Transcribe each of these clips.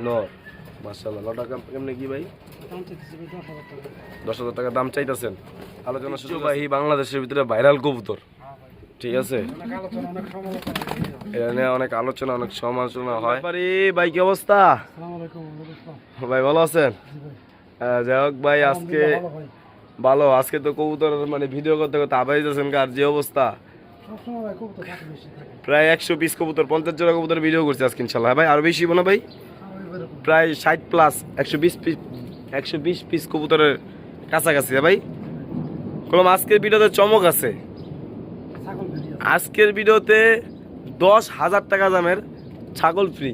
নর মাশাআল্লাহ নটা কেম- কেমনে কি ভাই? দশ হাজার টাকা দাম চাইতেছেন। আলোচনা সুযোগ ভাই বাংলাদেশের ভিতরে ভাইরাল কবুতর। ঠিক আছে? এটা নিয়ে অনেক আলোচনা অনেক সমালোচনা হয়। আরে ভাই কি অবস্থা? ভাই ভালো আছেন? যাই হোক ভাই আজকে ভালো আজকে তো কবুতর মানে ভিডিও করতে করতে আবাই যাচ্ছেন কার যে অবস্থা? প্রায় একশো পিস কবুতর পঞ্চাশ জোড়া কবুতর ভিডিও করছে আজকে ইনশাল্লাহ ভাই আরও বেশি না ভাই। প্রায় ষাট প্লাস একশো বিশ পিস একশো বিশ পিস কবুতরের কাছাকাছি ভাই। কলম, আজকের ভিডিওতে চমক আছে। আজকের ভিডিওতে দশ হাজার টাকা দামের ছাগল ফ্রি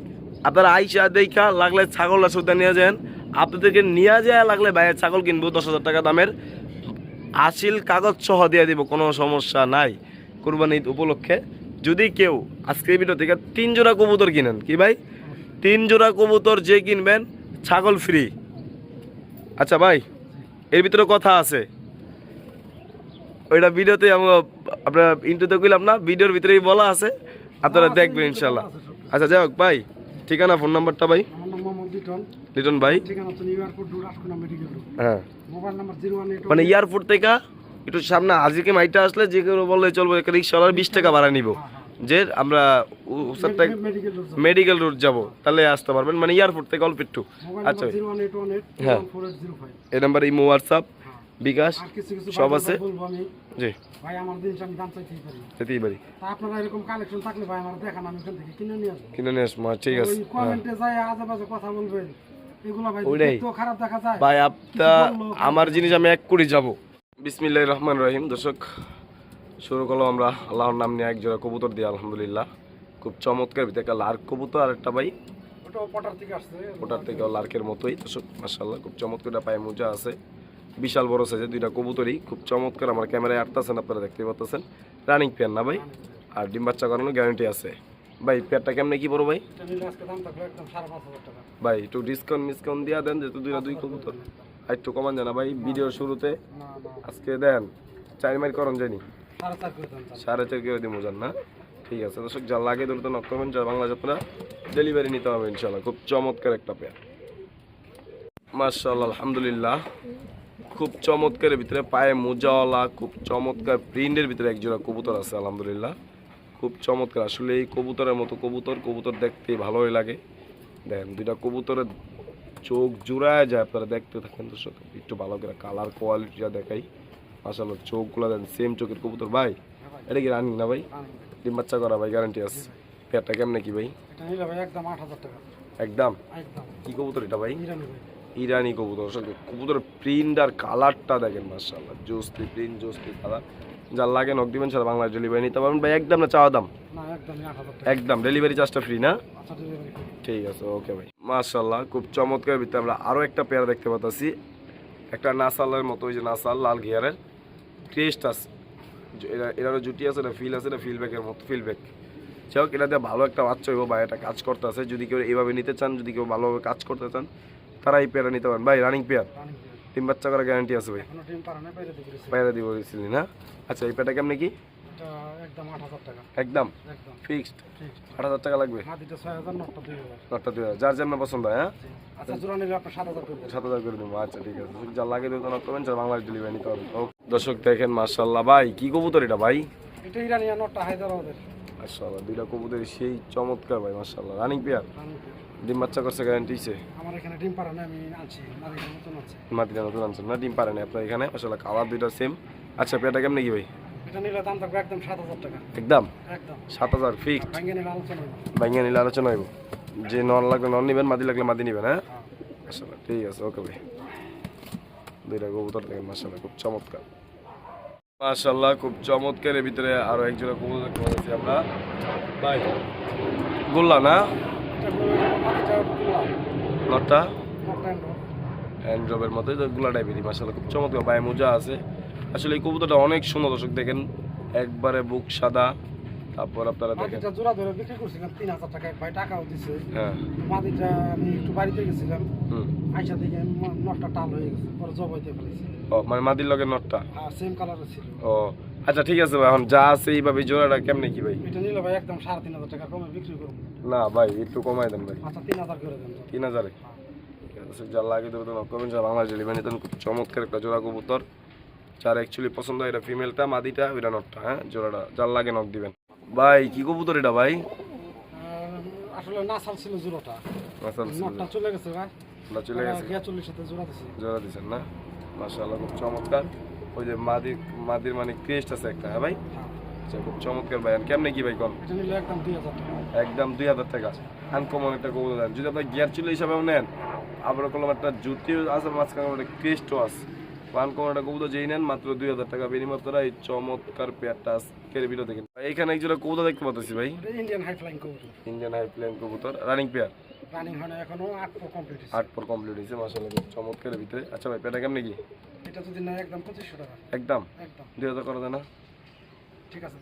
আপনারা আইসা দেখা, লাগলে ছাগলটা সুদ্ধা নিয়ে যান। আপনাদেরকে নিয়ে যায়, লাগলে বাইরের ছাগল কিনবো, দশ হাজার টাকা দামের। আসিল কাগজ সহ দিয়ে দিব, কোনো সমস্যা নাই। কোরবানি উপলক্ষে। যদি কেউ আজকের ভিডিও থেকে তিন জোড়া কবুতর কিনেন, কি ভাই? তিন জোড়া কবুতর যে কিনবেন ছাগল ফ্রি আচ্ছা ভাই এর ভিতরে কথা আছে। ওইটা ভিডিওতে আমরা আপনার ইন্টুতে কইলাম না ভিডিওর ভিতরেই বলা আছে। আপনারা দেখবেন ইনশাল্লাহ। আচ্ছা যাই হোক ভাই ঠিকানা ফোন নাম্বারটা ভাই? লিটন। ভাই? হ্যাঁ। মানে এয়ারপোর্ট থেকে একটু সামনে আজকে মাইটা আসলে যে কেউ বললে চলবো রিক্সাওয়ালার বিশ টাকা ভাড়া নিব। যে আমরা উসারটা মেডিকেল রোড যাব। তাহলে আসতে পারবেন। মানে এয়ারপোর্ট থেকে অল্প একটু। আচ্ছা হ্যাঁ। এই নাম্বার ইমো হোয়াটসঅ্যাপ বিকাশ কিছু কিছু সব আছে? বলব জি। ভাই আমার জিনিস আমি দাম চাইতেই পারি যেতেই পারি। আপনারা এরকম কালেকশন থাকলে ভাই আমার দেখান আমি ওখান থেকে কিনে নিয়ে আসব। কিনে নিয়ে আসমা ঠিক আছে। কমেন্টে যাই আজে বাজে কথা বলবেন। এগুলো ভাই ওইটাই। খারাপ দেখা যায়। ভাই আপনা আমার জিনিস আমি এক করে যাব। বিসমিল্লাহ রহমান রহিম। দর্শক শুরু করলাম আমরা আল্লাহর নাম নিয়ে এক জোড়া কবুতর দিয়ে আলহামদুলিল্লাহ। খুব চমৎকার ভিতরে একটা লার্ক কবুতর আর একটা ভাই পটার থেকে ওটার থেকে লার্কের মতোই। মাসাল্লাহ খুব চমৎকার পায়ে মোজা আছে। বিশাল বড় সাইজে দুইটা কবুতরই। খুব চমৎকার আমার ক্যামেরায় আটতাছেন আপনারা দেখতে পাচ্ছেন রানিং পেয়ার না ভাই? আর ডিম বাচ্চা করানোর গ্যারান্টি আছে। ভাই পেয়ারটা কেমনে কি বড় ভাই? ভাই একটু ডিসকাউন্ট মিসকাউন্ট দিয়া দেন যেহেতু দুইটা দুই কবুতর। আর একটু কমান জানা ভাই ভিডিওর শুরুতে। আজকে দেন চার মাইল করন জানি। সাড়ে চার করে দাম কেউ দিব জান না ঠিক আছে, দর্শক, যা লাগে দ্রুত নক করবেন, যা বাংলা আপনারা ডেলিভারি নিতে হবে ইনশাল্লাহ খুব চমৎকার একটা পেয়ার মার্শাল্লাহ আলহামদুলিল্লাহ। খুব চমৎকারের ভিতরে পায়ে মোজাওয়ালা, খুব চমৎকার প্রিন্টের ভিতরে একজোড়া কবুতর আছে, আলহামদুলিল্লাহ। খুব চমৎকার। আসলে এই কবুতরের মতো কবুতর কবুতর দেখতে ভালোই লাগে। দেখেন দুইটা কবুতরের চোখ জুড়ায় যায়, আপনারা দেখতে থাকেন, দর্শক। একটু ভালো করে কালার কোয়ালিটিটা দেখাই। মাসাল্লাহ চোখগুলো দেন সেম চোখের কবুতর। ভাই এটা কি রানিং না ভাই? ডিম বাচ্চা করা ভাই গ্যারান্টি আছে। পেয়ারটা কেমনে কি ভাই? একদম আট হাজার টাকা। একদম? কি কবুতর এটা ভাই? ইরানি কবুতর আসলে কবুতরের প্রিন্ট আর কালারটা দেখেন মার্শাল্লাহ জোসলি প্রিন্ট জোসলি কালার যার লাগে নক দিবেন সারা বাংলায় ডেলিভারি নিতে পারবেন। ভাই একদম না চাওয়া দাম? একদম ডেলিভারি চার্জটা ফ্রি না? আচ্ছা ঠিক আছে ওকে ভাই। মার্শাল্লাহ খুব চমৎকার ভিতরে আমরা আরও একটা পেয়ার দেখতে পাচ্ছি একটা নাসালের মতো ওই যে নাসাল লাল ঘিয়ারের। ক্রেস্ট আছে। এটা জুটি আছে না ফিল আছে না ফিলব্যাকের মতো ফিলব্যাক যাই হোক এটাতে ভালো একটা বাচ্চা হইব বা এটা কাজ করতে আছে যদি কেউ এইভাবে নিতে চান যদি কেউ ভালোভাবে কাজ করতে চান তারা এই পেয়ারটা নিতে পারেন। ভাই রানিং পেয়ার তিন টিম বাচ্চা করার গ্যারান্টি আছে ভাই? পেয়ারা বাইরে পায়রা দিব না? আচ্ছা এই পেয়ারটা কেমনি কি? একদম আট হাজার টাকা। একদম? একদম। ফিক্সড? আট হাজার টাকা লাগবে? মাটিটা নটটা যার যেমন পছন্দ হয়? আচ্ছা জোড়া নিলে করে দেবো। আচ্ছা ঠিক আছে। যা লাগে দেবো নক করবেন স্যার বাংলাদেশ ডেলিভারি নিতে হবে। ও, দর্শক দেখেন ভাই কি কবুতর এটা ভাই? এটা ইরানিয়া নটটা হায়দ্রাবাদের মার্শাল্লাহ দুইটা কবুতর সেই চমৎকার ভাই মার্শাল্লাহ রানিং পেয়ার ডিম বাচ্চা করছে গ্যারান্টিছে আমার এখানে ডিম পারে না আমি আনছি। মালিকের মতন আছে মাটিটা নতুন আনছেন। না ডিম পারেন আপনার এখানে? মার্শাল্লাহ কালার দুইটা সেম আচ্ছা পেয়ারটা কেমন কি ভাই? এটা নিলে দাম থাকবে একদম সাত হাজার টাকা। একদম? একদম। সাত হাজার ফিক্সড ভাঙ্গে নিলে আলোচনা হবে নিলে আলোচনা হইব। যে নন লাগলে নন নিবেন মাদি লাগলে মাদি নিবেন হ্যাঁ? হ্যাঁ। মাসাল্লাহ ঠিক আছে ওকে ভাই। দুইটা কবুতর দেখেন মাসাল্লাহ খুব চমৎকার। মাসাল্লাহ খুব চমৎকার। এর ভিতরে আরও একজোড়া কবুতর দেখতে পাচ্ছি আমরা। ভাই গোল্লা না? নটটা অ্যান্ড্রবের মতোই তো গোলা টাইপেরই মাসাল্লাহ খুব চমৎকার। পায়ে মোজা আছে। আসলে এই কবুতরটা অনেক সুন্দর দর্শক দেখেন। একবারে বুক সাদা। তারপর আপনারা দেখেন। মাটিটা জোড়া ধরে বিক্রি করছিলাম তিন হাজার টাকা। এক ভাই টাকাও দিছে। হ্যাঁ। মাটিটা আমি একটু বাড়িতে গেছিলাম। হুম। আইসা থেকে নটটা টাল হয়ে গেছে। পরে জবাই দিয়ে ফেলেছি। ও মানে মাদির লগে নটটা? আর সেম কালারের ছিল। ও আচ্ছা ঠিক আছে ভাই এখন যা আছে এইভাবে জোড়াটা কেমনে কি ভাই? এটা নিলে ভাই একদম সাড়ে তিন হাজার টাকা কমে বিক্রি করব। না ভাই একটু কমাই দেন ভাই। আচ্ছা তিন হাজার করে দেন। তিন হাজারে? ঠিক আছে যা লাগে দেবো তো নকমেন যা বাংলা ডেলিভারি নিতেন চমৎকার একটা জোড়া কবুতর। যার অ্যাকচুয়ালি পছন্দ হয় এটা ফিমেলটা মাদিটা ওইটা নটটা হ্যাঁ? জোড়াটা যার লাগে নক দিবেন। ভাই কি কবুতর এটা ভাই? আসলে নাসাল ছিল জোড়াটা। মাসাল নটটা চলে গেছে ভাই। না চলে গেছে? গিয়া চল্লিশ সাথে জোড়া দিছি। জোড়া দিচ্ছেন না? মাশাআল্লাহ খুব চমৎকার। ওই যে মাদির মাদির মানে ক্রেস্ট আছে একটা হ্যাঁ ভাই? হ্যাঁ। আচ্ছা খুব চমৎকার ভাই। আর কেমনে কি ভাই কোন? নিলে একদম দুই হাজার টাকা। আনকমন একটা কবুতর দেন। যদি আপনার গিয়ার চুলো হিসাবেও নেন আবার করলাম একটা জুতিও আছে মাঝখানে একটা ক্রেস্টও আছে। আনকমন একটা কবুতর যেই নেন মাত্র দুই হাজার টাকা। বিনিময় করা এই চমৎকার পেয়ারটা আজকের ভিডিও দেখেন। এইখানে একজোড়া কবুতর দেখতে পাচ্ছি ভাই। ইন্ডিয়ান হাই ফ্লাইং কবুতর। ইন্ডিয়ান হাই প্লেন কবুতর। রানিং পেয়ার রানিং হয় এখনও পর কমপ্লিট আট পর কমপ্লিট হয়েছে চমৎকারের ভিতরে। আচ্ছা ভাই পেয়ারটা কেমনে কি? এটা যদি না একদম পঁচিশশো টাকা। একদম? একদম। করা না? ঠিক আছে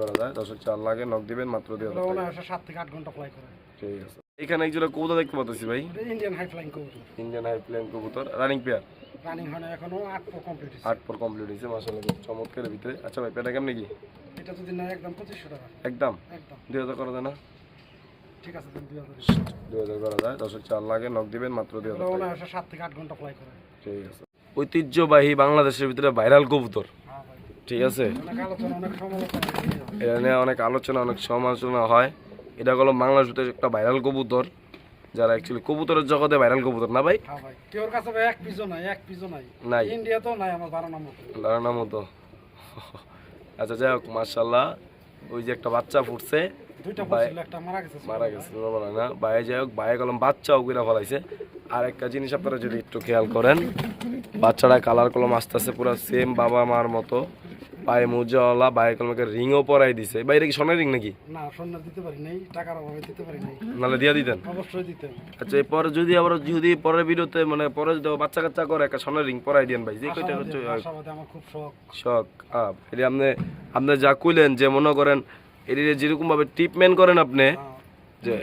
করা যায়। দশ চার লাগে নক দিবেন মাত্র টাকা। থেকে ঘণ্টা ফ্লাই করে। ঠিক আছে। এখানে একজোড়া কবুতর দেখতে পাচ্ছি ভাই। ইন্ডিয়ান হাই ফ্লাইং কবুতর। ইন্ডিয়ান হাই প্লেন কবুতর। রানিং পেয়ার রানিং হয় না এখনও আট পর কমপ্লিট আট পর কমপ্লিট হয়েছে মাসাল্লাহ খুব চমৎকারের ভিতরে। আচ্ছা ভাই পেটা কেমনে কি? এটা যদি না একদম পঁচিশশো টাকা। একদম? একদম। দুই হাজার করা যায় না? ঠিক আছে দুই হাজার করা। যায়। চার লাগে নক দিবেন মাত্র দুই হাজার এটা টাকা। সাত থেকে আট ঘণ্টা ফ্লাই করে। ঠিক আছে। ঐতিহ্যবাহী বাংলাদেশের ভিতরে ভাইরাল কবুতর। হ্যাঁ ঠিক আছে? এটা নিয়ে অনেক আলোচনা অনেক সমালোচনা হয়। এটা হলো বাংলাদেশ ভিতরে একটা ভাইরাল কবুতর। যারা অ্যাকচুয়ালি কবুতরের জগতে ভাইরাল কবুতর না ভাই? হ্যাঁ কাছে এক পিজো নাই এক পিজো নাই। নাই? আমার ধারণা মতো। আচ্ছা যাই হোক মার্শাল্লাহ ওই যে একটা বাচ্চা ফুটছে। মারা গেছে মারা গেছে বলা না। বাইরে যাই হোক বাইরে কলম বাচ্চাও করে ফলাইছে। আর একটা জিনিস আপনারা যদি একটু খেয়াল করেন বাচ্চাটা কালার কলম আস্তে আস্তে পুরো সেম বাবা মার মতো। পায়ে মোজাওয়ালা বাইরে কলমকে রিংও পরাই দিছে। বাইরে কি সোনার রিং নাকি? না সন্ন্যাস দিতে পারি নাই টাকার অভাবে দিতে পারি নাই। নাহলে দিয়ে দিতেন? অবশ্যই দিতে আচ্ছা এরপর যদি আবার যদি পরের ভিডিওতে মানে পরে যদি বাচ্চা কাচ্চা করে একটা সোনার রিং পরাই দেন ভাই যে কইটা হচ্ছে আমার খুব শখ। শখ আপ এটা আপনি আপনি যা কইলেন যে মনে করেন এটি যেরকম ভাবে ট্রিটমেন্ট করেন আপনি হ্যাঁ। যে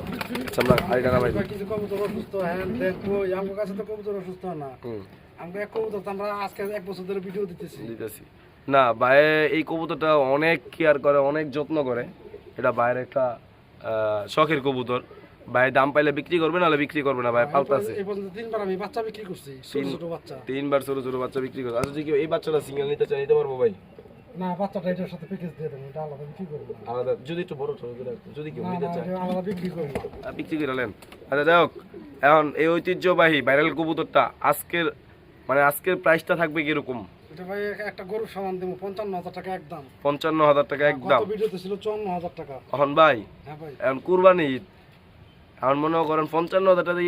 আচ্ছা আমরা নামাই দিই। এবার কিছু কবুতর অসুস্থ হ্যাঁ দেখ আমার কাছে তো কবুতর অসুস্থ না। আমরা এক কবুতর আমরা আজকে এক বছর ধরে ভিডিও দিতেছি। দিতেছি। না বায়ে এই কবুতরটা অনেক কেয়ার করে অনেক যত্ন করে। এটা বাইরে একটা শখের কবুতর। বাইরে দাম পাইলে বিক্রি করবে নাহলে বিক্রি করবে না ভাই পাল্টাছে তিনবার আমি বাচ্চা বিক্রি করছি ছোট ছোট বাচ্চা। তিনবার ছোট ছোট বাচ্চা বিক্রি করে আচ্ছা যদি এই বাচ্চাটা সিঙ্গেল নিতে চাই নিতে পারব ভাই? না বাচ্চাটা এটার সাথে প্যাকেজ দিয়ে দেবো এটা আলাদা বিক্রি করব আলাদা যদি একটু বড় ছোট যদি কেউ নিতে চায়। আলাদা বিক্রি করব না। বিক্রি করে নেন। আচ্ছা যাই হোক এখন এই ঐতিহ্যবাহী ভাইরাল কবুতরটা আজকের মানে আজকের প্রাইসটা থাকবে কীরকম? এটা ভাই একটা গরুর সামান দেবো পঞ্চান্ন হাজার টাকা একদম পঞ্চান্ন হাজার টাকা একদম ভিডিওতে ছিল চুয়ান্ন হাজার টাকা। এখন ভাই হ্যাঁ ভাই। এখন কুরবানি ঈদ। এখন মনে করেন পঞ্চান্ন হাজার টাকা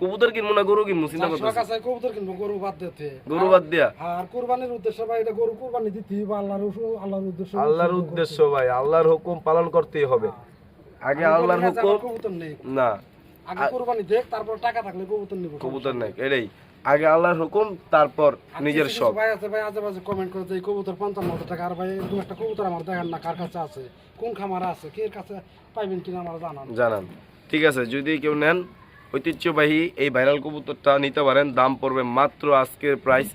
কবুতর কিনবো না গরু কিনবো চিন্তা করতেছি কবুতর কিনবো গরু বাদ দিতে। গরু বাদ দিয়া? আর কোরবানির উদ্দেশ্যে ভাই এটা গরু কোরবানি দিতে বা আল্লাহর আল্লাহর উদ্দেশ্য আল্লাহর উদ্দেশ্য ভাই আল্লাহর হুকুম পালন করতেই হবে। আগে আল্লাহর হুকুম নেই। না। আগে কোরবানি দেখ তারপর টাকা থাকলে কবুতর নিবো কবুতর নাই। এটাই। আগে আল্লাহর হুকুম তারপর নিজের কিছু কিছু শখ। ভাই আছে ভাই আজে বাজে কমেন্ট করে যে এই কবুতর পঞ্চান্ন হাজার টাকা আর ভাই এরকম একটা কবুতর আমার দেখেন না কার কাছে আছে কোন খামারে আছে কে কাছে পাইবেন কিনা আমার জানান। জানান। ঠিক আছে যদি কেউ নেন ঐতিহ্যবাহী এই ভাইরাল কবুতরটা নিতে পারেন দাম পড়বে মাত্র আজকের প্রাইস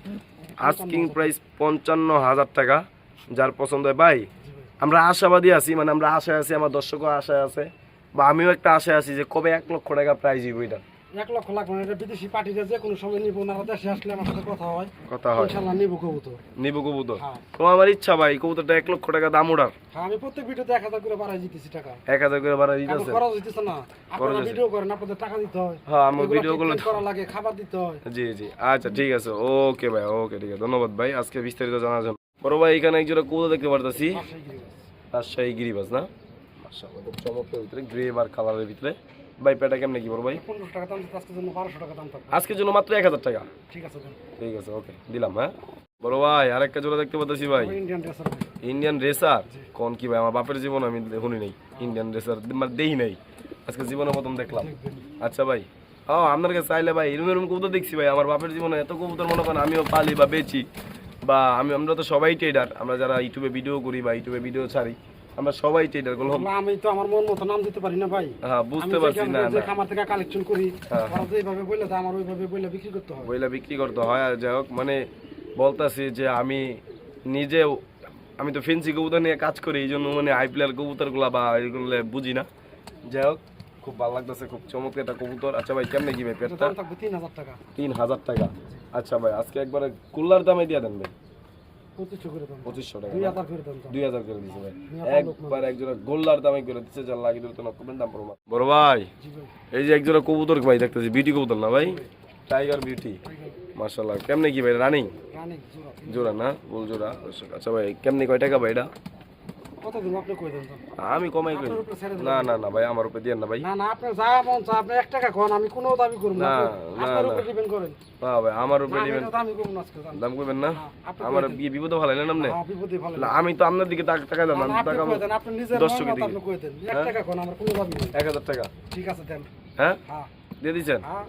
আস্কিং প্রাইস পঞ্চান্ন হাজার টাকা যার পছন্দ হয়। ভাই আমরা আশাবাদী আছি মানে আমরা আশায় আছি আমার দর্শকও আশায় আছে বা আমিও একটা আশায় আছি যে কবে এক লক্ষ টাকা প্রাইজ এটা। এক লক্ষ লাগবে না এটা বিদেশি পার্টিতে যে কোনো সময় নিবো না দেশে আসলে আমার সাথে কথা হয়। কথা হয়। ইনশাল্লাহ নিবো কবুতর। নিব কবুতর। হ্যাঁ। তো আমার ইচ্ছা ভাই কবুতরটা এক লক্ষ টাকা দাম ওঠার। হ্যাঁ আমি প্রত্যেক ভিডিওতে এক হাজার করে বাড়াই দিতেছি টাকা। এক হাজার করে কারণ দিতেছে খরচ হইতেছে না। আপনারা ভিডিও করেন আপনাদের টাকা দিতে হয়। হ্যাঁ আমার ভিডিও গুলো করা লাগে খাবার দিতে হয়। জি জি। আচ্ছা ঠিক আছে। ওকে ভাই ওকে ঠিক আছে। ধন্যবাদ ভাই। আজকে বিস্তারিত জানার জন্য। বড় ভাই এখানে একজোড়া কবুতর দেখতে পারতেছি। রাজশাহী গিরিবাজ না? মাশাআল্লাহ, খুব চমৎকার ভিতরে গ্রে আর কালারের ভিতরে। ভাই পেটা কেমনে কি বড় ভাই? পনেরোশো টাকা দাম আজকের জন্য বারোশো টাকা দাম থাকবে। আজকের জন্য মাত্র এক হাজার টাকা? ঠিক আছে ঠিক আছে ওকে দিলাম হ্যাঁ? বড় ভাই আরেকটা জোড়া দেখতে পাচ্ছি ভাই। ইন্ডিয়ান রেসার কোন কি ভাই আমার বাপের জীবন আমি শুনি নাই ইন্ডিয়ান রেসার মানে দেই নাই। আজকে জীবনে প্রথম দেখলাম। আচ্ছা ভাই ও আপনার কাছে চাইলে ভাই এরকম এরকম কবুতর দেখছি ভাই আমার বাপের জীবনে এত কবুতর মনে করেন আমিও পালি বা বেচি বা আমি আমরা তো সবাই ট্রেডার আমরা যারা ইউটিউবে ভিডিও করি বা ইউটিউবে ভিডিও ছাড়ি আমরা সবাই ট্রেডারগুলো আমি তো আমার মন মতো নাম দিতে পারি না ভাই। হ্যাঁ বুঝতে পারছি না না। খামার থেকে কালেকশন করি হ্যাঁ। ওরা যে এইভাবে বললে তো আমার ওইভাবে বললে বিক্রি করতে হবে বইলা বিক্রি করতে হয় আর যাই হোক মানে বলতাছি যে আমি নিজে আমি তো ফেন্সি কবুতর নিয়ে কাজ করি এই জন্য মানে আই প্লেয়ার কবুতরগুলা বা এগুলো বুঝি না। যাই হোক খুব ভালো লাগতেছে খুব চমৎকার একটা কবুতর। আচ্ছা ভাই কেমনে কি ভাই পেটটা? তিন হাজার টাকা। তিন হাজার টাকা। আচ্ছা ভাই আজকে একবারে কুল্লার দামে দিয়ে দেন ভাই। পঁচিশশো টাকা দুই হাজার করে দাম দুই হাজার করে দিছে ভাই। একবার একজোড়া গোল্লার দামে করে দিচ্ছে যার লাগিয়ে দিলে তো নকবেন দাম পড়ব। বড় ভাই এই যে একজোড়া কবুতর ভাই দেখতেছি বিউটি কবুতর না ভাই? টাইগার বিউটি মার্শাল্লাহ কেমনে কি ভাই রানিং জোড়া। না? বল জোড়া। আচ্ছা ভাই কেমনে কয় টাকা ভাই এটা? কত দিন আপনি কই দেন আমি কমাই। না না না ভাই আমার উপরে না ভাই। না না আপনি যা মন চা আপনি এক টাকা কোন আমি কোনো দাবি করব না না, আপনি- না, আপনার উপরে ডিপেন্ড করেন। না ভাই আমার উপরে না, আমি দিবেন এটা দামি করব না আজকে দাম করবেন না? আমার কি বিপদ ভালো না নামনে বিপদে ভালো না, আমি তো আপনার দিকে টাকা টাকা দেন না, টাকা আপনি নিজের দর্শকের দিকে। আপনি কই দেন? এক হ্যাঁ? টাকা কোন আমার কোনো দাবি নেই। এক হাজার টাকা? ঠিক আছে দেন। হ্যাঁ? হ্যাঁ। দিয়ে দিচ্ছেন? হ্যাঁ।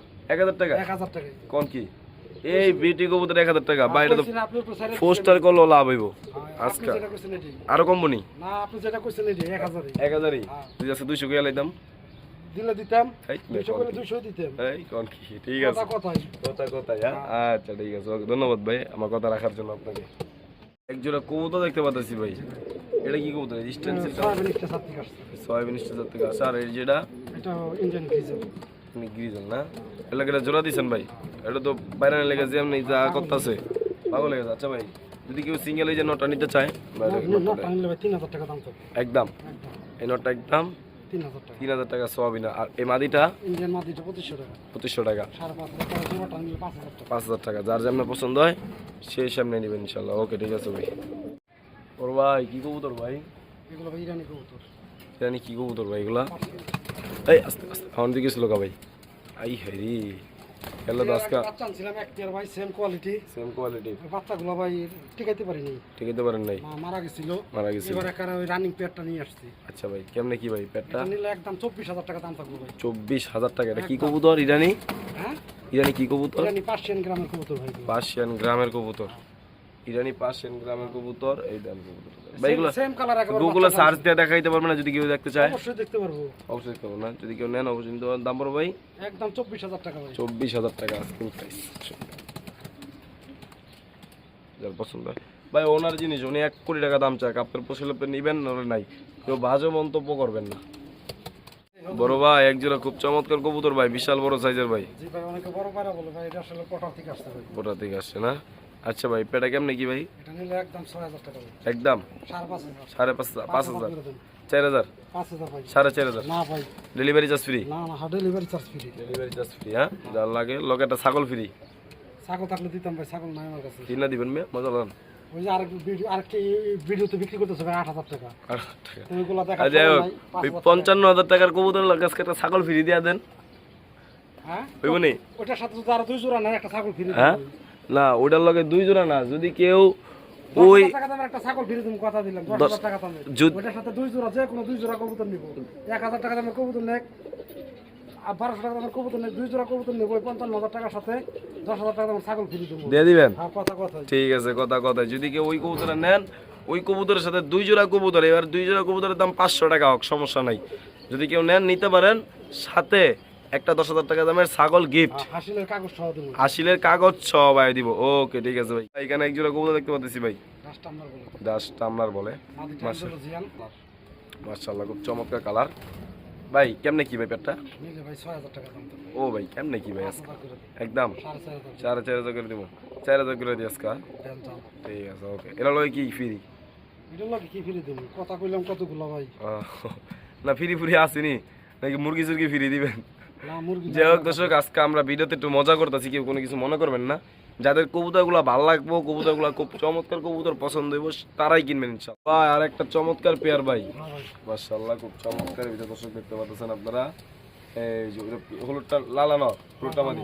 টাকা? এক হাজার টাকা কোন কি? এই বিটি কবুতর এক হাজার টাকা। বাইরে তো পোস্টার করলেও লাভ হইব। হ্যাঁ, আজকে। আরও কমবনি না আপনি যেটা কইছেন এটাই এক হাজারই। হাজারই? হ্যাঁ। দুই আছে দুইশো লাইতাম। দিলে দিতাম কি? কি? ঠিক আছে। কথা কথাই। হ্যাঁ? আচ্ছা ঠিক আছে। ধন্যবাদ ভাই আমার কথা রাখার জন্য আপনাকে। এক জোড়া কবুতর দেখতে পাচ্ছি ভাই। এটা কি কবুতর? ডিস্টেন্স সয়াবিন আসছে। আর যেটা? এটা ইঞ্জিন আপনি গ্রিজেল না? এটা এটা জোড়া দিছেন ভাই। এটা তো বাইরে লেগে যে এমনি যা করতেছে। পাগল লেগেছে আচ্ছা ভাই যদি কেউ সিঙ্গেল এই যে নটটা নিতে চায় একদম। এই নটটা একদম। তিন হাজার টাকা। সোয়াবিন। আর এই মাদিটা? পঁচিশশো টাকা। পাঁচ হাজার টাকা যার যেমন পছন্দ হয় সেই সামনে নেবেন ইনশাল্লাহ। ওকে ঠিক আছে ভাই। ওর ভাই কি কবুতর ভাই? এগুলো ভাই ইরানি কবুতর। জানি কি কবুতর ভাই এগুলা? এই আস্তে আস্তে আমার দিকে ছিল ভাই আই হেরি খেলা তো আজকে। বাচ্চা আনছিলাম এক পেয়ার ভাই সেম কোয়ালিটি সেম কোয়ালিটি বাচ্চাগুলো ভাই টিকাইতে পারিনি। আছে পারেন নাই? মারা গেছিল। মারা গেছে এবার একার ওই রানিং পেয়ারটা নিয়ে আসছি। আচ্ছা ভাই কেমনে কি ভাই পেটটা নিলে একদম চব্বিশ হাজার টাকা দাম থাকবে ভাই। চব্বিশ হাজার টাকা। এটা কি কবুতর ইরানি? হ্যাঁ? ইরানি কি কবুতর? ইরানি পার্সিয়ান গ্রামের কবুতর ভাই। পার্সিয়ান গ্রামের কবুতর। ইরানি পার্সিয়ান গ্রামের কবুতর এই দাম কবুতর ভাই এগুলো সেম কালার একেবারে গুগলে সার্চ দিয়ে দেখাইতে পারবে না যদি কেউ দেখতে চায়। অবশ্যই দেখতে পারব। অবশ্যই দেখতে পারব না যদি কেউ নেন অবশ্যই দাম ভাই? একদম চব্বিশ হাজার টাকা ভাই। চব্বিশ হাজার টাকা আজকিং প্রাইস যার পছন্দ হয়। ভাই ওনার জিনিস উনি এক কোটি টাকা দাম চায় আপনার পছন্দ আপনি নিবেন নাহলে নাই। কেউ বাজে মন্তব্য করবেন না। বড় ভাই এক জোড়া খুব চমৎকার কবুতর ভাই বিশাল বড় সাইজের ভাই। জি ভাই অনেকে বড় পায়রা বলে ভাই এটা আসলে থেকে আসতে ভাই থেকে আসছে না? আচ্ছা ভাই পেটা কেমনে কি ভাই? এটা নিলে একদম হাজার টাকা একদম? সাড়ে পাঁচ হাজার। সাড়ে পাঁচ হাজার ভাই। সাড়ে চার হাজার? না ভাই। ডেলিভারি চার্জ ফ্রি না না delivery charge free delivery charge free হ্যাঁ? যার লাগে লোক একটা ছাগল ফ্রি ছাগল থাকলে দিতাম ভাই ছাগল নাই আমার কাছে। কিনা দিবেন মেয়ে? মজা লাগান ওই যে আরেক ভিডিও আরেকটি ভিডিওতে বিক্রি করতেছে ভাই আট হাজার টাকা। আর টাকা। ওইগুলো দেখা আর যাই হোক নাই, পাঁচ ওই হাজার টাকা। পঞ্চান্ন হাজার টাকার কবুতর একটা ছাগল ফ্রি দিয়া দেন। হ্যাঁ? সাথে যদি আরও দুই জোড়া নেয় একটা ছাগল ফ্রি হ্যাঁ? না ওটার লগে দুই জোড়া না যদি কেউ ওই টাকা দামের একটা ছাগল ফ্রি কথা দিলাম দশ দশ- টাকা দামে যদি- সাথে দুই জোড়া যে কোনো দুই জোড়া কবুতর নিবো। এক হাজার টাকা দামের কবুতর নেক আর বারোশো টাকা দামের কবুতর নেক দুই জোড়া কবুতর নেব ওই পঞ্চান্ন হাজার টাকার সাথে দশ হাজার টাকা দামের ছাগল ফ্রি দেবো। দিয়ে দিবেন? হ্যাঁ কথা কথা। ঠিক আছে কথা কথা। যদি কেউ ওই কবুতরটা নেন ওই কবুতরের সাথে দুই জোড়া কবুতর এবার দুই জোড়া কবুতরের দাম পাঁচশো টাকা হোক সমস্যা নাই। যদি কেউ নেন নিতে পারেন সাথে একটা দশ হাজার টাকা দামের ছাগল গিফট হ্যাঁ, হাসিলের কাগজ সহ দেবো। হাসিলের কাগজ সবাই দিব। ওকে ঠিক আছে ভাই। এখানে এক জোড়া কবুতর দেখতে পাচ্ছি ভাই। রাস্তা আমরা বলে। মার্শাল্লাহ খুব চমৎকার কালার ভাই কেমনে কি ভাই পেটটা? ভাই ও ভাই কেমনে কি ভাই আজকে? একদম। চার চার হাজার করে দিব। চার হাজার করে দিই আজকে ঠিক আছে ওকে। এরা লয় কি ফ্রি এটা লাগে কি ফিরে দেবো? কথা কইলাম কতগুলো ভাই? না ফ্রি ফ্রি আসেনি। নাকি মুরগি সুরগি ফ্রি দিবেন? যাই হোক দর্শক আজকে আমরা ভিডিওতে একটু মজা করতেছি কেউ কোনো কিছু মনে করবেন না। যাদের কবুতরগুলো ভালো লাগবো কবুতরগুলো খুব চমৎকার কবুতর পছন্দ হইব তারাই কিনবেন ইনশাল্লাহ ভাই আর একটা চমৎকার পেয়ার ভাই। মাশাআল্লাহ খুব চমৎকার ভিডিও দর্শক দেখতে পাচ্ছেন আপনারা। এই যে হলুদটা লালানো হলুদটা মাদি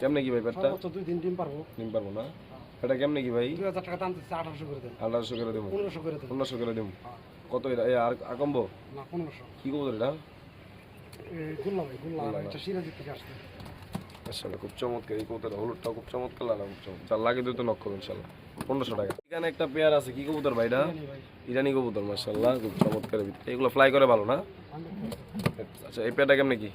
কেমনে কি ভাই দিন ডিম পারব। পারব না? এটা কেমনে কি ভাই? দুই হাজার টাকা দাম দিচ্ছে আঠারোশো করে দেন। আঠারোশো করে দেবো। পনেরোশো করে দেন পনেরোশো করে দেবো। কত এটা? আর আকম্ব না পনেরোশো। কি কবুতর এটা? গুল্লা ভাই গুল্লা এটা সিরাজি থেকে আসছে মাশাআল্লাহ খুব চমৎকার। এই হলুদটা খুব চমৎকার খুব চমৎকার। যার লাগে দ্রুত নক করব ইনশাল্লাহ পনেরোশো টাকা। এখানে একটা পেয়ার আছে কি কবুতর ইরানি কবুতর খুব চমৎকার ভিতরে এগুলো ফ্লাই করে ভালো না? আচ্ছা এই পেয়ারটা কেমনে কি?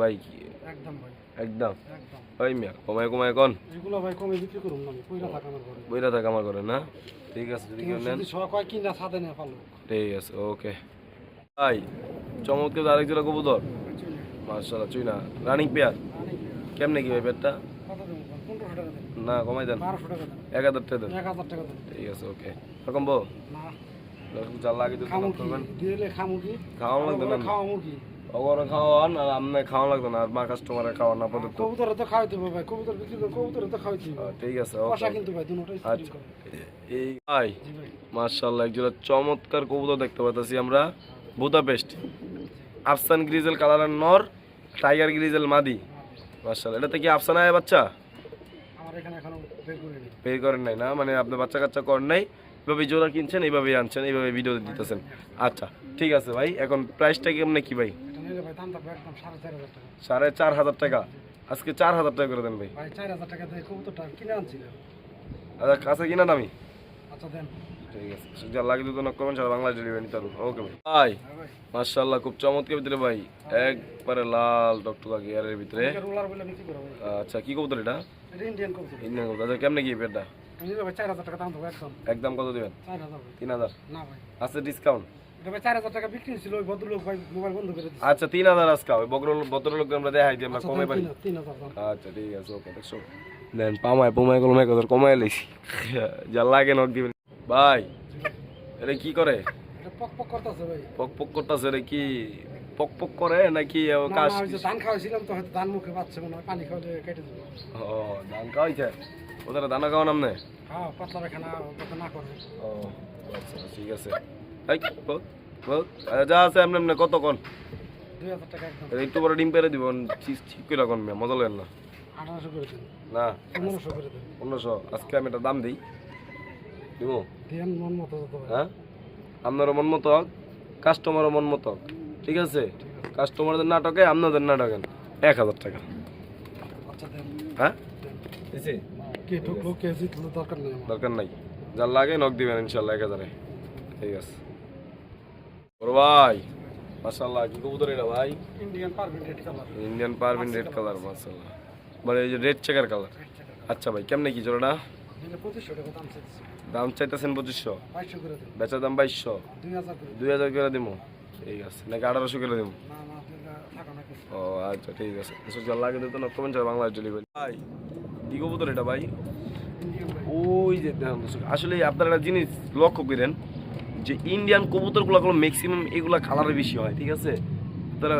ভাই কি? একদম ভাই। একদম? একদম। মিয়া কমায় কমায় কোন। এগুলো ভাই কমে বিক্রি করুন না আমি পয়সা আমার ঘরে। থাকা আমার না? ঠিক আছে যদি কেউ নেন। কয় কিনা সাথে নিয়ে পারল ঠিক আছে ওকে। ভাই চমৎকার আরেক জোড়া কবুতর। মার্শাল্লাহ চুই না। রানিং পেয়ার কেমনে কি ভাই পেয়ারটা না কমাই দেন। এক হাজার টাকা দেন। ঠিক আছে ওকে। রকম বউ? আচ্ছা। চমৎকার কবুতর দেখতে পাচ্ছি আমরা। বুদাপেস্ট। আফসান গ্রিজেল কালারের নর টাইগার গ্রিজেল মাদি। মার্শাল্লাহ এটাতে কি আফসান আয় বাচ্চা? বের করিনি। নাই না? মানে আপনার বাচ্চা কাচ্চা করেন নাই। এইভাবে জোড়া কিনছেন এইভাবেই আনছেন এইভাবে ভিডিও দিতেছেন। আচ্ছা ঠিক আছে ভাই এখন প্রাইসটা কেমনে কি ভাই? সাড়ে চার হাজার টাকা। আজকে চার হাজার টাকা করে দেন ভাই। ভাই চার হাজার টাকা দিয়ে কবুতরটা কিনে আনছিলাম। আচ্ছা কাছে কিনা দামি? আচ্ছা দেন। ঠিক আছে। যা লাগে দুটো নক করবেন সারা বাংলা ডেলিভারি নিতে পারব। ওকে ভাই। ভাই। মার্শাল্লাহ খুব চমৎকার ভিতরে ভাই। একবারে লাল টকটকা গিয়ারের ভিতরে। আচ্ছা কি কবুতর এটা? এটা ইন্ডিয়ান কবুতর। ইন্ডিয়ান কবুতর। আচ্ছা কেমনে কি পেটটা? একদম। কত দিবেন? হাজার তিন হাজার? আছে ডিসকাউন্ট আচ্ছা তিন হাজার আজকে। আমরা দেখাই দিই আমরা আচ্ছা, কমে পারি আচ্ছা ঠিক আছে ওকে দেখছ? দেন পামায় পুমায় কলমায় কত কমায় লাইছি। যা লাগে নক দিবেন। ভাই এটা কি করে? পক পক করতেছে ভাই। পক পক করতেছে রে কি? পক পক করে নাকি কাশ ধান খাওয়াইছিলাম তো হয়তো ধান মুখে পাচ্ছে মনে হয় পানি খাওয়ালে কেটে দেবো। ও ধান খাওয়াইছে? ওদের দানা খাওয়া হ্যাঁ পাতলা পায়খানা না করে। ও আচ্ছা ঠিক আছে। এই যা আছে এমনি এমনি কত কোন? দুই হাজার টাকা একটু বড় ডিম পেরে দিব ঠিক করে মজা লাগেন না। না? পনেরোশো আজকে আমি একটা দাম দিই। দিব? মন মতো যত হ্যাঁ? আপনারও মন মতো কাস্টমারও মন মতো ঠিক আছে? কাস্টমারদের নাটকে আপনাদের নাটকে এক হাজার টাকা। আচ্ছা হ্যাঁ? দরকার নেই যার লাগে নক দিবেন ইনশাল্লাহ এক হাজারে। ঠিক আছে। বড় ভাই মাসাল্লাহ কি কবুতর এটা ভাই? ইন্ডিয়ান পারবেন রেড কালার মাসাল্লাহ মানে এই যে রেড চেকার কালার আচ্ছা ভাই কেমনে কি জোড়াটা? পঁচিশশো টাকা দাম দাম চাইতেছেন পঁচিশশো। বেচার দাম বাইশশো। দুই হাজার করে দিব। ঠিক আছে নাকি আঠারোশো করে দিব ও আচ্ছা ঠিক আছে। যা লাগে দিতে না কমেন্ট বাংলা ডেলিভারি। ভাই কি কবুতর এটা ভাই? ওই যে আসলে আপনারা একটা জিনিস লক্ষ্য করেন যে ইন্ডিয়ান কবুতরগুলো গুলো ম্যাক্সিমাম এগুলা কালারে বেশি হয় ঠিক আছে? আপনারা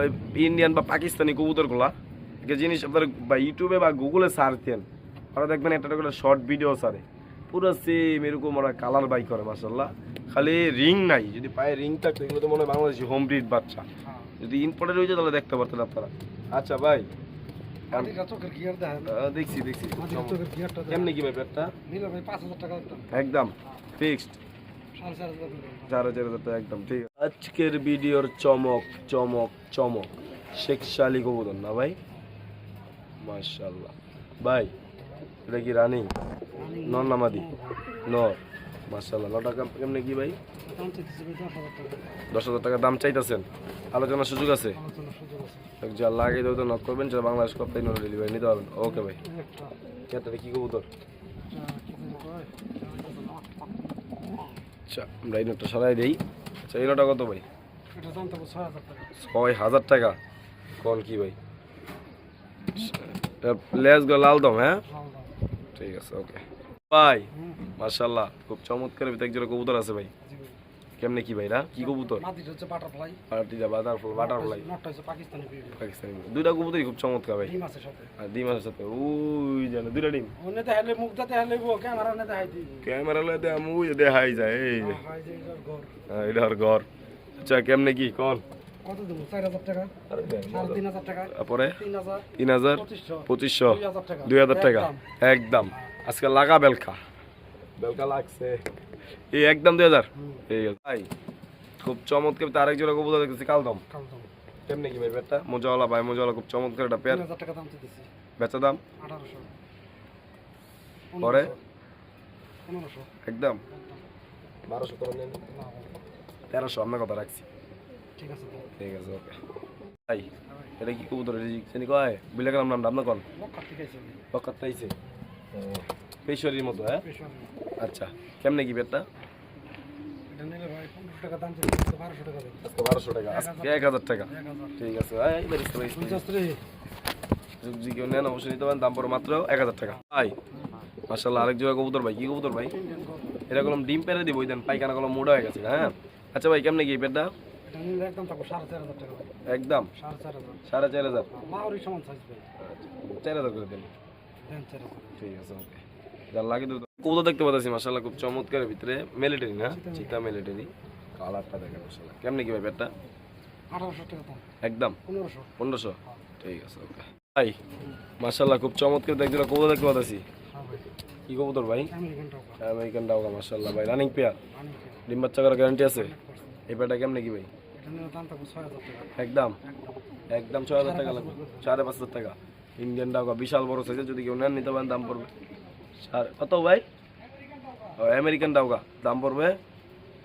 ইন্ডিয়ান বা পাকিস্তানি কবুতরগুলা একটা জিনিস আপনারা বা ইউটিউবে বা গুগলে সার্চ দেন ওরা দেখবেন একটা করে শর্ট ভিডিও সারে পুরো সেম এরকম ওরা কালার বাই করে মাসাল্লাহ খালি রিং নাই যদি পায়ে রিং থাকতো এগুলো তো মনে হয় বাংলাদেশি হোম ব্রিড বাচ্চা। হ্যাঁ। যদি ইম্পোর্টেড হয়েছে তাহলে দেখতে পারতেন আপনারা। আচ্ছা ভাই। দেখছি দেখছি। কেমনি? কি ভাই পেটটা একদম। ফিক্সড চার হাজার টাকা। একদম ঠিক আজকের ভিডিওর চমক চমক চমক। শেখ শালি কবুতর না ভাই? ভাই এটা কি রানিং? নর নামাদি। নর। মাশাল্লাহ নটা কাম- কেমনে কি ভাই? দশ হাজার টাকা দাম চাইতেছেন। আলোচনার সুযোগ আছে? যা লাগে তো নক করবেন যারা বাংলাদেশ কপ্তাই নর ডেলিভারি নিতে পারবেন। ওকে ভাই। এটা কি কবুতর? আচ্ছা? আচ্ছা আমরা এই নোটটা সরাই দিই। আচ্ছা এই নোটটা কত ভাই? ছয় হাজার টাকা। কোন কি ভাই? লেস গো লাল দম হ্যাঁ? ঠিক আছে ওকে ভাই হুম খুব চমৎকার ভিতরে একজোড়া কবুতর আছে ভাই। কেমনে কি ভাইরা কি কবুতর? মাটিটা হচ্ছে বাটারফ্লাই পার্টিটা বাটারফ্লাই বাটারফ্লাই নটটা হচ্ছে পাকিস্তানি পাকিস্তানি দুইটা কবুতরই খুব চমৎকার ভাই। ডিম আছে সাথে। আর ডিম আছে সাথে। ওই জানো দুইটা ডিম। হেলে হেলে ক্যামেরা দিব লয় দেয় ওই দেখাই যায় এই যে। হাই ঘর। হ্যাঁ, এটা আর ঘর। আচ্ছা কেমনে কি কত দেবো? টাকা। সাড়ে তিন টাকা। দুই হাজার টাকা। একদম। আজকে লাগা বেলকা। বেলকা লাগছে। এই একদম দুই হাজার। হুম, ঠিক আছে ভাই খুব চমৎকার তার এক জোড়া কবুতর দেখতেছি কালদম। কাল দাম কেমনে কি ভাই পেটটা মজাওয়ালা ভাই মজাওয়ালা খুব চমৎকার একটা পেয়ার। টাকা দাম দিতেছি। বেচা দাম? পরে? একদম? বারোশো করে তেরোশো আপনার কথা রাখছি। ঠিক আছে ঠিক আছে ওকে। ভাই এটা কি কবুতর? চিনি কয়? বিলে গেলাম নাম আপনার থেকে আছে পাইছে মতো হ্যাঁ? আচ্ছা কেমনে কি চলছে বারোশো টাকা আজকে এক হাজার টাকা। ঠিক আছে কেউ নেন অবশ্যই নিতে পারেন দাম পড়ে মাত্র এক হাজার টাকা। ভাই মার্শাল্লাহ আরেক কবুতর ভাই কি কবুতর ভাই? ডিম পেরে দিব দেন পাইখানা কলম মোড়া হয়ে গেছে হ্যাঁ? আচ্ছা ভাই কেমনে কি পেটটা একদম সাড়ে চার হাজার ভাই। চার হাজার করে দেন। যার লাগে কবুতর দেখতে পাচ্ছি মার্শাল্লাহ খুব চমৎকার ভিতরে। মিলিটারি না? চিতা মিলিটারি। কালারটা দেখেন মার্শাল্লাহ কেমনে কি ভাই দাম। একদম? পনেরোশো। পনেরোশো? ঠিক আছে ওকে। ভাই মার্শাল্লাহ খুব চমৎকার দেখছিল কবুতর দেখতে পাচ্ছি হ্যাঁ কি কবুতর ভাই? আমেরিকান ডাউকা ভাই রানিং পেয়ার ডিম বাচ্চা করার গ্যারান্টি আছে? এই পেয়ারটা কেমনে কি ভাই? একদম? একদম। ছয় হাজার টাকা লাগবে। সাড়ে পাঁচ হাজার টাকা। ইন্ডিয়ান ডাউকা বিশাল বড় সাইজের যদি কেউ নেন নিতে পারেন দাম পড়বে। কত ভাই? ও, আমেরিকান ডাউকা দাম পড়বে।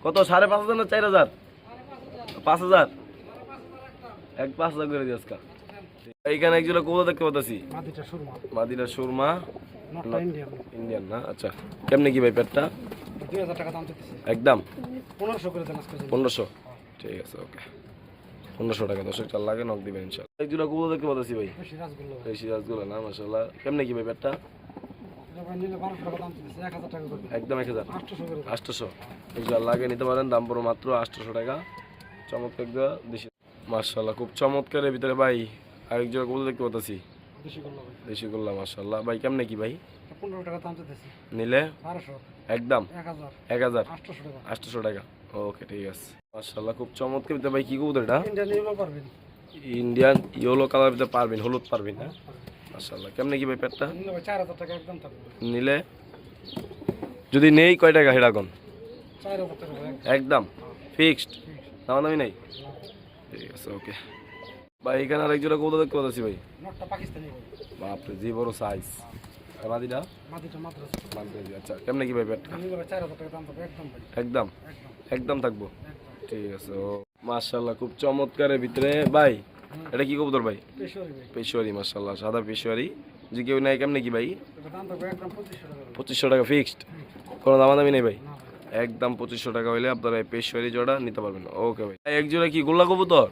কত? সাড়ে পাঁচ হাজার না চার হাজার? পাঁচ হাজার। এক পাঁচ হাজার করে দিই আজকাল এইখানে একজোড়া কবুতর দেখতে পাচ্ছি মাদিটা সুরমা। ইন্ডিয়ান না? আচ্ছা। কেমনে কি ভাই পেটটা? একদম। পনেরোশো করে দেন পনেরোশো। ঠিক আছে ওকে পনেরোশো টাকা দশক চার লাগে নক দিবেন ইনশাল্লাহ কবুতর দেখতে পাচ্ছি ভাই। এই সিরাজগুলো না মাসাল্লাহ কেমনে কি ভাই পেটটা? একদম এক হাজার। আটশোশো একজন লাগে নিতে পারেন দাম পড়ো মাত্র আটশোশো টাকা। চমৎকার দেশি মার্শাল্লাহ খুব চমৎকারের ভিতরে ভাই আরেক জোড়া কবুতর দেখতে পাচ্ছি। দেশি করলাম মার্শাল্লাহ ভাই কেমনে কি ভাই? পনেরো টাকা দাম চলতেছে নিলে? বারোশো। একদম? এক হাজার। এক হাজার? আটশোশো টাকা। আটশোশো টাকা। ওকে ঠিক আছে। মার্শাল্লাহ খুব চমৎকার। ভাই কি কবুতর এটা? ইন্ডিয়ান নিলেও পারবেন। ইন্ডিয়ান ইয়েলো কালার ভিতরে পারবেন হলুদ পারবেন না মার্শাল্লাহ কেমনে কি ভাই পেটটা? চার হাজার টাকা একদম নিলে? যদি নেই কয় টাকা ভাই। একদম? ফিক্সড? দাম দামি নাই? ঠিক আছে ওকে। ভাই এখানে আরেক জোড়া কবুতর দেখতে পাচ্ছি ভাই। ভাই। বাপরে যে বড় সাইজ মাদিটা মাদিটা আচ্ছা কেমনে কি ভাই পেটটা নিলে ভাই চার হাজার টাকা দাম থাকবে একদম ভাই। একদম? একদম। একদম থাকব? ঠিক আছে ও মার্শাল্লাহ খুব চমৎকারের ভিতরে। ভাই এটা কি কবুতর ভাই? পেশোয়ারি ভাই। পেশোয়ারি মার্শাল্লাহ সাদা পেশোয়ারি। যে কেউ নাই কেমনে কি ভাই? পঁচিশশো টাকা। ফিক্সড কোনো দামাদামি নেই ভাই? একদম পঁচিশশো টাকা হইলে আপনারা এই পেশোয়ারি জোড়া নিতে পারবেন। ওকে ভাই। এক জোড়া কি গোল্লা কবুতর।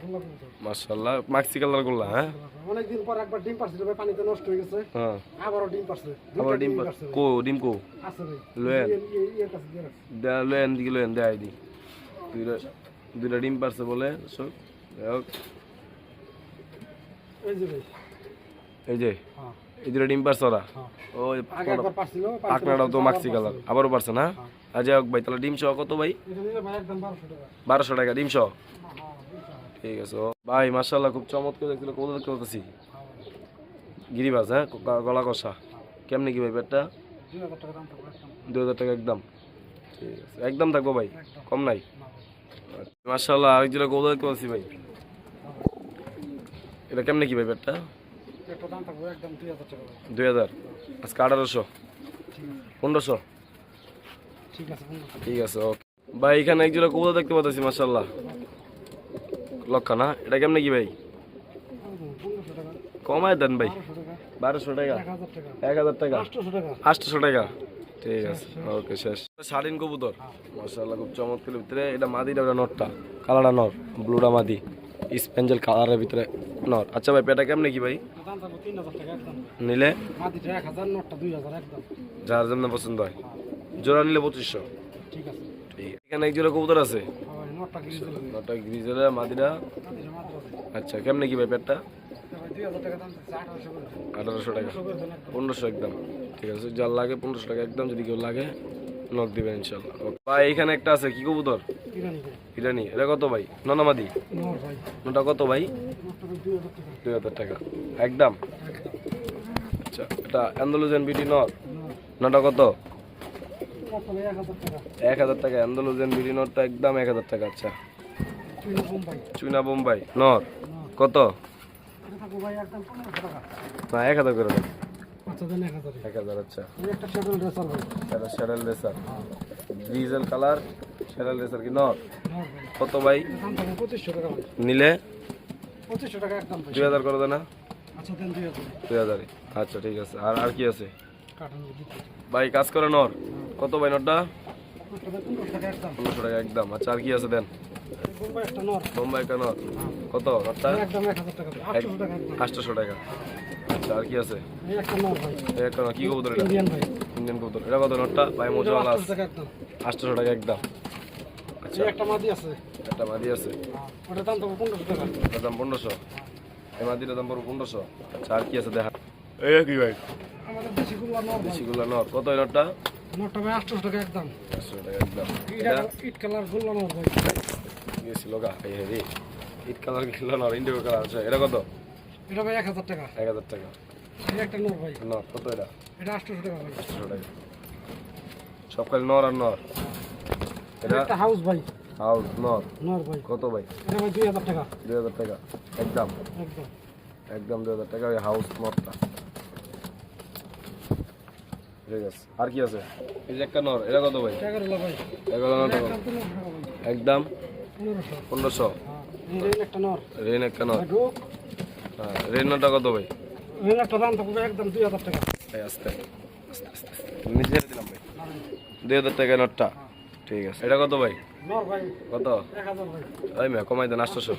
মার্শাল্লাহ মাক্সি কালার গোল্লা হ্যাঁ? অনেকদিন পর একবার ডিম পারছিল ভাই পানিতে নষ্ট হয়ে গেছে। হ্যাঁ। আবারও ডিম পারছে। আবার ডিম ডিম পা- পারছে ভাই। কো ডিম কো? আছে ভাই। লয়েন। ইয়ে- ইয়ে- দিয়ে রাখছে। দিকে দেয় দি দুইটা দুইটা ডিম পারছে বলে সব। এই যে ভাই। এই যে। হ্যাঁ। এই দুটা ডিম পারছে ওরা? হ্যাঁ। ওই পাকনাটাও তো মাক্সি কালার। আবারও পারছে না? আর যাই হোক ভাই তাহলে ডিম সহ কত ভাই? বারোশো টাকা। ডিম সহ? হ্যাঁ, হ্যাঁ, ঠিক আছে ও। ভাই মার্শাল্লাহ খুব চমৎকার দেখছিল কত দেখতে পাচ্ছি গিরিবাজ হ্যাঁ? গলা কষা। কেমনি কি ভাই পেটটা? দুই হাজার টাকা একদম। ঠিক আছে একদম থাকব ভাই? কম নাই? মার্শাল্লাহ আরেক জোড়া কত দেখতে পাচ্ছি ভাই? এটা কেমনে কি ভাই পেটটা? একটা দাম থাকবে একদম দুই হাজার টাকা দুই হাজার? আজকে আঠারোশো? পনেরোশো? ঠিক আছে ঠিক আছে ওকে। ভাই এখানে এক জোড়া কবুতর দেখতে পাচ্ছি মার্শাল্লাহ লক্ষা না? এটা কেমনে কি ভাই? কমায় দেন ভাই। বারোশো টাকা। এক হাজার টাকা। টাকা? আটশোশো টাকা। ঠিক আছে ওকে শেষ। কবুতর। মার্শাল্লাহ খুব চমৎকার। ভিতরে এটা মাদিটা ওটা নটটা কালারটা নর ব্লুটা মাদি। স্পেঞ্জেল কালারের ভিতরে নর আচ্ছা ভাই পেটা কেমনে কি ভাই দাম থাকবে তিন হাজার টাকা একদম নিলে মাটিটা এক হাজার নটটা দুই হাজার একদম যার জন্য পছন্দ হয় জোড়া নিলে পঁচিশশো ঠিক আছে ঠিক আছে। এখানে এক জোড়া কবুতর আছে ভাই নটটা কিনে দিলে নটা গ্রিজের মাদিরা মাটিটা মাত্র আছে আচ্ছা কেমনে কি ভাই পেটটা ভাই দুই হাজার টাকা দাম থাকছে আঠারোশো করে দেন। আঠারোশো টাকা আঠারোশো করে দেন একদম পনেরোশো একদম ঠিক আছে যার লাগে পনেরোশো টাকা একদম যদি কেউ লাগে নক দিবেন ইনশাল্লাহ ভাই এখানে একটা আছে কি কবুতর? ইরানি এটা কত ভাই? ননামাদি? ওটা কত ভাই? দুই হাজার টাকা। একদম? আচ্ছা এটা অ্যান্ডালুজেন বিটি নট নর। নটা কত? এক হাজার টাকা। টাকা বিটি নটটা একদম এক হাজার টাকা আচ্ছা। তুই বোম্বাই চুইনা বোম্বাই নর। কত? না এক হাজার করে এক হাজার আচ্ছা। এটা শ্যাডেল রেসার ডিজেল কালার শ্যাডেল রেসার কি? নর কত ভাই? নিলে? দুই হাজার করে দেয় না? আচ্ছা দুই হাজার। আচ্ছা ঠিক আছে। আর আর কি আছে? ভাই কাজ করে নর। কত ভাই একটা পনেরোশো টাকা একদম। আচ্ছা আর কি আছে দেন? বোম্বাই একটা নর। একটা কত? আটশোশো টাকা। আর কি আছে? এই একটা নর ভাই। এই একটা নর, কি কবুতর এটা? ইন্ডিয়ান কবুতর। এটা কত নটটা? ভাই মোজা আটশোশো টাকা একদম। আটশোশো টাকা একদম। আচ্ছা। এই একটা মাদি আছে। একটা মাদি আছে। ওটার দাম তো পনেরোশো টাকা। এটার দাম পনেরোশো? এই মাদিটার দাম পড়ব পনেরোশো। আচ্ছা আর কি আছে দেখা? এই কি ভাই? আমাদের দেশিগুলো নর কত এই নটটা? নরটা ভাই আটশোশো টাকা একদম। আটশো টাকা একদম। এটা এটা? ইট কালার গোল্লা নর ভাই। গেছিল গা? এই হেরি ইট কালার কিনল নর ইন্ডিগো কালার আছে। এটা কত? এটা ভাই এক হাজার টাকা। এক হাজার টাকা। একটা নর ভাই। নর কত এটা? এটা আটশোশো টাকা ভাই। আটশো টাকা। সব খালি নর আর নর। এটা একটা হাউস ভাই। হাউস নর। নর ভাই। কত ভাই? এটা ভাই দুই হাজার টাকা। দুই হাজার টাকা। একদম। একদম। একদম দুই হাজার টাকা ওই হাউস নরটা। ঠিক আছে। আর কি আছে? এই যে একটা নর। এটা কত ভাই? ভাই। এগারো নর। টাকা একদম পনেরোশো ভাই। পনেরোশো। হ্যাঁ রেল একটা নর। রেন একটা নর। ভাই হ্যাঁ রেন নরটা কত ভাই? একটা দাম থাকবে একদম দুই হাজার টাকা। এই আস্তে। নিচে ছেড়ে দিলাম ভাই। দুই হাজার টাকা নটটা। ঠিক আছে। এটা কত ভাই? নর ভাই। কত? ভাই। ওই মেয়ে কমাই দেন আটশোশো।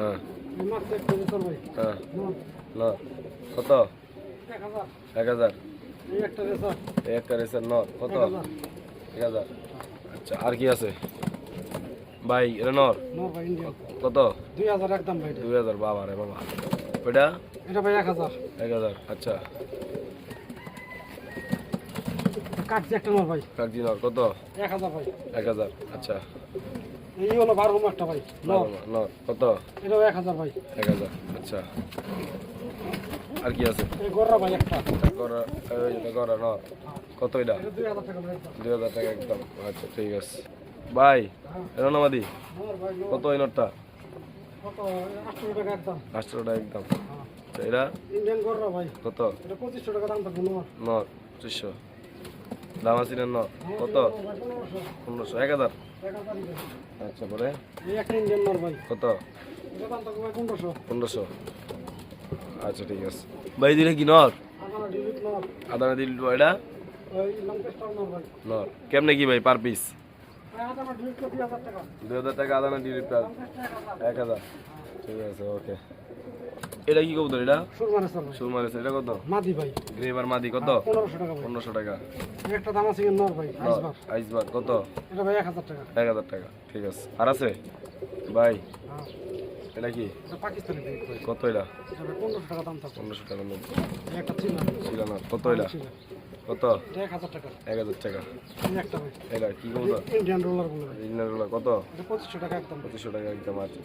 হ্যাঁ। ভাই হ্যাঁ। কত? এক হাজার। একটা রেসর। এই একটা রেসের নর। কত? এক হাজার। আচ্ছা আর কি আছে? ভাই এটা নর? ভাই কত? দুই হাজার একদম ভাই। দুই হাজার বাবা রে বাবা। ওইটা এটা ভাই এক হাজার। এক হাজার আচ্ছা। কাটছে একটা নর ভাই। কাকজি নর কত? এক হাজার ভাই। এক হাজার আচ্ছা। এই হলো বারো একটা ভাই নর নর কত? এটাও এক হাজার ভাই। এক হাজার আচ্ছা। আর কি আছে? এই গররা ভাই একটা। এটা নর কত এটা? দুই হাজার টাকা দুই হাজার টাকা একদম। আচ্ছা ঠিক আছে। ভাই নামাদি নর ভাই নর। কত ওই নটটা? আটশো টাকা একদম। হ্যাঁ। এটা ইন্ডিয়ান ভাই। কত? এটা পঁচিশশো টাকা দাম থাকবে নর। নর পঁচিশশো। দাম আছে না কত? পনেরোশো। এক হাজার। আচ্ছা পরে? কত? পনেরোশো। আচ্ছা ঠিক আছে। ভাই দিলে কি নর? আদানা দিল এটা? নর কেমনে কি ভাই পার পিস দুই হাজার টাকা টাকা আদানা দিল লঙ্কেস্টার এক হাজার। ঠিক আছে ওকে এটা কি কবুতর এটা? সুরমার আছে এটা কত? মাদি ভাই। গ্রেভার মাদি কত? পনেরোশো টাকা ভাই। পনেরোশো টাকা। একটা দাম আছে নর ভাই? আইসবার। আইসবার কত? এটা ভাই টাকা। টাকা ঠিক আছে। আর আছে? ভাই হ্যাঁ এটা কি? পাকিস্তানি কত এটা? টাকা দাম টাকা একটা ছিল কত এটা? কত? এক হাজার টাকা। এক হাজার টাকা। এটা কি কত ইন্ডিয়ান রোলার ভাই রিজনাল কত? পঁচিশশো টাকা একদম। পঁচিশশো টাকা একদম আছে।